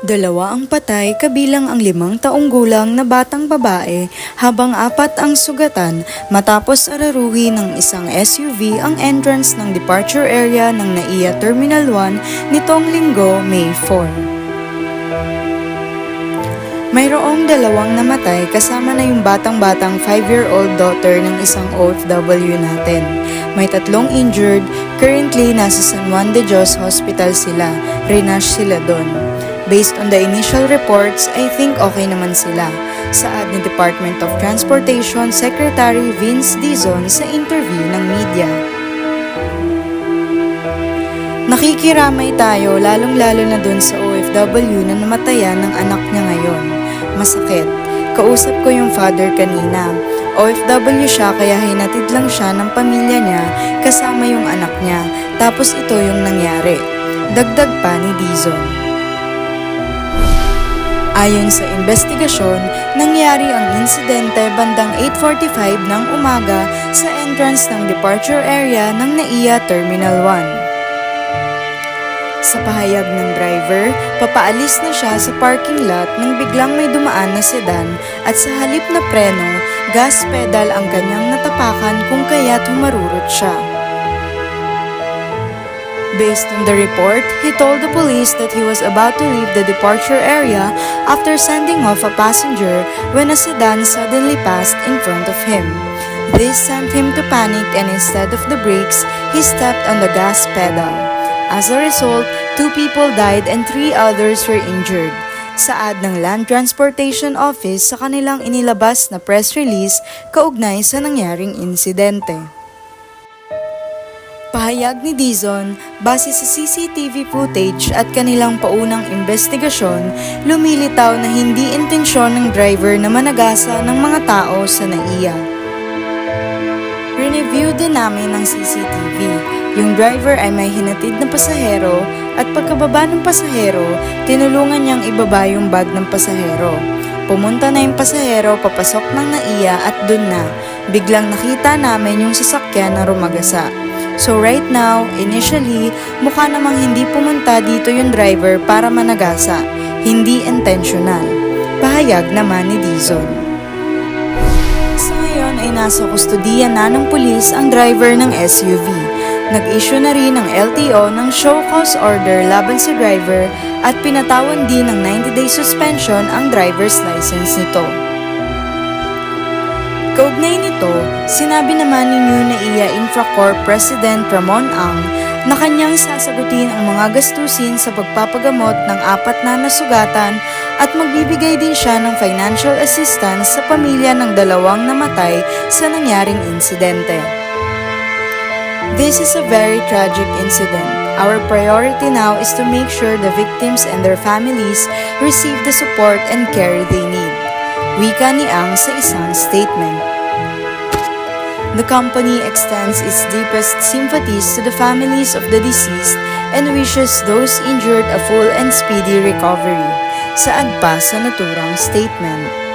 Dalawa ang patay kabilang ang limang taong gulang na batang babae habang apat ang sugatan matapos araruhi ng isang SUV ang entrance ng departure area ng NAIA Terminal 1 nitong linggo, May 4. Mayroong dalawang namatay kasama na yung batang-batang 5-year-old daughter ng isang OFW natin. May tatlong injured, currently nasa San Juan de Dios Hospital sila, renash sila doon. Based on the initial reports, I think okay naman sila. Saad ni Department of Transportation Secretary Vince Dizon sa interview ng media. Nakikiramay tayo lalong-lalo na dun sa OFW na namatayan ng anak niya ngayon. Masakit. Kausap ko yung father kanina. OFW siya kaya hinatid lang siya ng pamilya niya kasama yung anak niya. Tapos ito yung nangyari. Dagdag pa ni Dizon. Ayon sa investigasyon, nangyari ang insidente bandang 8.45 ng umaga sa entrance ng departure area ng NAIA Terminal 1. Sa pahayag ng driver, papaalis na siya sa parking lot nang biglang may dumaan na sedan at sa halip na preno, gas pedal ang kanyang natapakan kung kaya't humarurot siya. Based on the report, he told the police that he was about to leave the departure area after sending off a passenger when a sedan suddenly passed in front of him. This sent him to panic and instead of the brakes, he stepped on the gas pedal. As a result, two people died and three others were injured. Saad ng Land Transportation Office sa kanilang inilabas na press release kaugnay sa nangyaring insidente. Pahayag ni Dizon, base sa CCTV footage at kanilang paunang investigasyon, lumilitaw na hindi intensyon ng driver na managasa ng mga tao sa NAIA. Reneview din namin ng CCTV. Yung driver ay may hinatid na pasahero at pagkababa ng pasahero, tinulungan niyang ibaba yung bag ng pasahero. Pumunta na yung pasahero papasok ng NAIA at dun na, biglang nakita namin yung sasakyan na rumagasa. So right now, initially, mukha namang hindi pumunta dito yung driver para managasa. Hindi intentional. Pahayag naman ni Dizon. Sa ngayon ay nasa kustudiya na ng pulis ang driver ng SUV. Nag-issue na rin ng LTO ng show cause order laban sa driver at pinatawan din ng 90-day suspension ang driver's license nito. Kaugnay nito, sinabi naman ni New NAIA Infracorp President Ramon Ang na kanyang sasagutin ang mga gastusin sa pagpapagamot ng apat na nasugatan at magbibigay din siya ng financial assistance sa pamilya ng dalawang namatay sa nangyaring insidente. This is a very tragic incident. Our priority now is to make sure the victims and their families receive the support and care they need. Wika ni Ang sa isang statement. The company extends its deepest sympathies to the families of the deceased and wishes those injured a full and speedy recovery. Saad pa sa naturang statement.